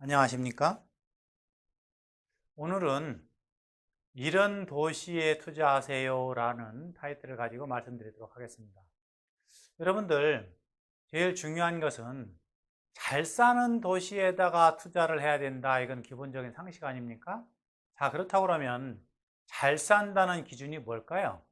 안녕하십니까? 오늘은 이런 도시에 투자하세요 라는 타이틀을 가지고 말씀드리도록 하겠습니다. 여러분들, 제일 중요한 것은 잘 사는 도시에다가 투자를 해야 된다. 이건 기본적인 상식 아닙니까? 자, 그렇다고 그러면 잘 산다는 기준이 뭘까요?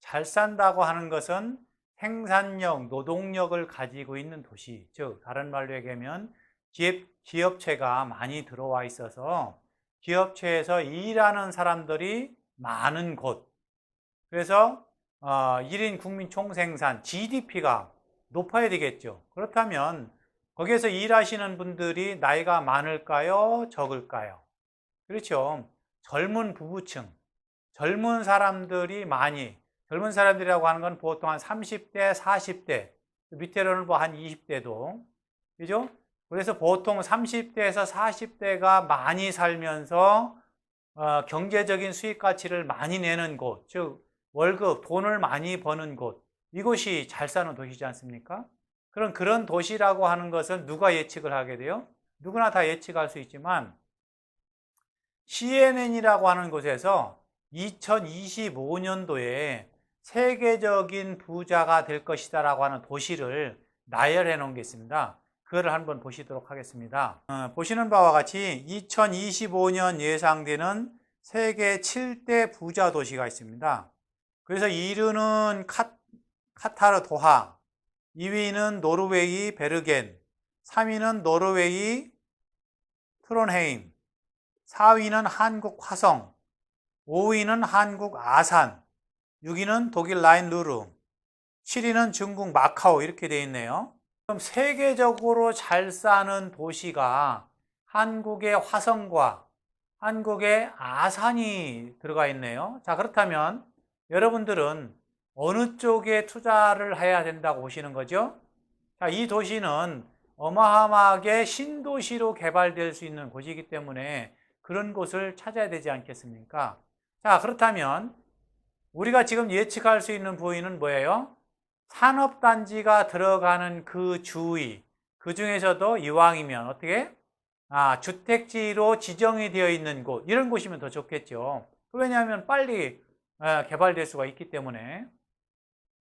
잘 산다고 하는 것은 생산력, 노동력을 가지고 있는 도시, 즉, 다른 말로 얘기하면 기업, 기업체가 많이 들어와 있어서 기업체에서 일하는 사람들이 많은 곳. 그래서 어, 1인 국민 총생산, GDP가 높아야 되겠죠. 그렇다면 거기에서 일하시는 분들이 나이가 많을까요? 적을까요? 그렇죠. 젊은 부부층, 젊은 사람들이 많이, 젊은 사람들이라고 하는 건 보통 한 30대, 40대, 밑에로는 뭐 한 20대도, 그죠? 그래서 보통 30대에서 40대가 많이 살면서 어, 경제적인 수익 가치를 많이 내는 곳, 즉 월급, 돈을 많이 버는 곳, 이곳이 잘 사는 도시지 않습니까? 그런 그런 도시라고 하는 것은 누가 예측을 하게 돼요? 누구나 다 예측할 수 있지만 CNN이라고 하는 곳에서 2025년도에 세계적인 부자가 될 것이다라고 하는 도시를 나열해 놓은 게 있습니다. 그거를 한번 보시도록 하겠습니다. 어, 보시는 바와 같이 2025년 예상되는 세계 7대 부자 도시가 있습니다. 그래서 1위는 카, 카타르 도하, 2위는 노르웨이 베르겐, 3위는 노르웨이 트론헤임, 4위는 한국 화성, 5위는 한국 아산, 6위는 독일 라인 루르, 7위는 중국 마카오 이렇게 되어 있네요. 그럼 세계적으로 잘 사는 도시가 한국의 화성과 한국의 아산이 들어가 있네요. 자, 그렇다면 여러분들은 어느 쪽에 투자를 해야 된다고 보시는 거죠? 자, 이 도시는 어마어마하게 신도시로 개발될 수 있는 곳이기 때문에 그런 곳을 찾아야 되지 않겠습니까? 자, 그렇다면 우리가 지금 예측할 수 있는 부위는 뭐예요? 산업단지가 들어가는 그 주위, 그 중에서도 이왕이면 어떻게? 아, 주택지로 지정이 되어 있는 곳, 이런 곳이면 더 좋겠죠. 왜냐하면 빨리 개발될 수가 있기 때문에.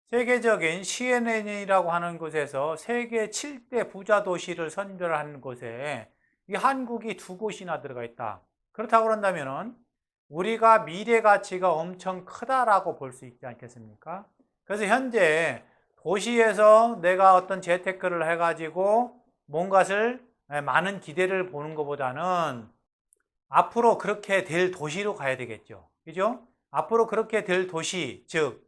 세계적인 CNN이라고 하는 곳에서 세계 7대 부자 도시를 선별한 곳에 이 한국이 두 곳이나 들어가 있다. 그렇다고 그런다면은 우리가 미래 가치가 엄청 크다라고 볼 수 있지 않겠습니까? 그래서 현재 도시에서 내가 어떤 재테크를 해가지고 뭔가를 많은 기대를 보는 것보다는 앞으로 그렇게 될 도시로 가야 되겠죠. 그죠? 앞으로 그렇게 될 도시, 즉,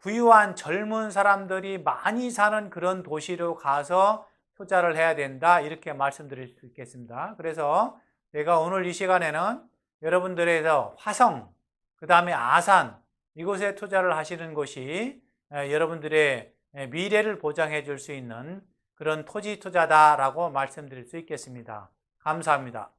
부유한 젊은 사람들이 많이 사는 그런 도시로 가서 투자를 해야 된다. 이렇게 말씀드릴 수 있겠습니다. 그래서 제가 오늘 이 시간에는 여러분들에서 화성, 그 다음에 아산, 이곳에 투자를 하시는 것이 여러분들의 미래를 보장해 줄 수 있는 그런 토지 투자다라고 말씀드릴 수 있겠습니다. 감사합니다.